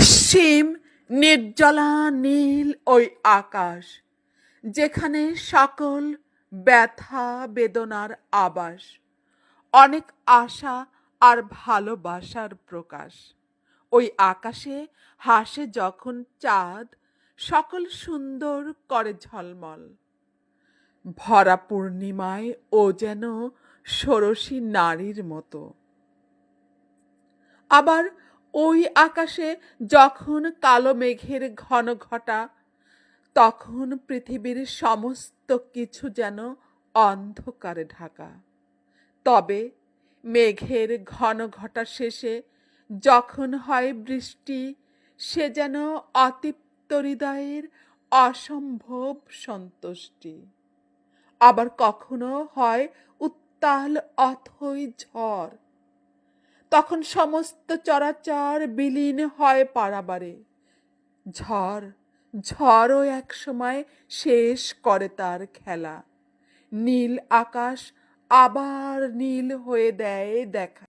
সীম নির্জলা নীল ওই আকাশ, যেখানে সকল ব্যথা বেদনার আবাস। অনেক আশা আর ভালোবাসার প্রকাশ। ওই আকাশে হাসে যখন চাঁদ, সকল সুন্দর করে ঝলমল। ভরা পূর্ণিমায় ও যেন ষোড়শী নারীর মতো। আবার ওই আকাশে যখন কালো মেঘের ঘন ঘটা, তখন পৃথিবীর সমস্ত কিছু যেন অন্ধকারে ঢাকা। তবে মেঘের ঘন ঘটা শেষে যখন হয় বৃষ্টি, সে যেন অতৃপ্ত হৃদয়ের অসম্ভব সন্তুষ্টি। আবার কখনো হয় উত্তাল অথই ঝড় তখন সমস্ত চরাচর বিলীন হয় পারাবারে। ঝড়, ঝড়ও এক সময় শেষ করে তার খেলা। নীল আকাশ আবার নীল হয়ে দেয় দেখা।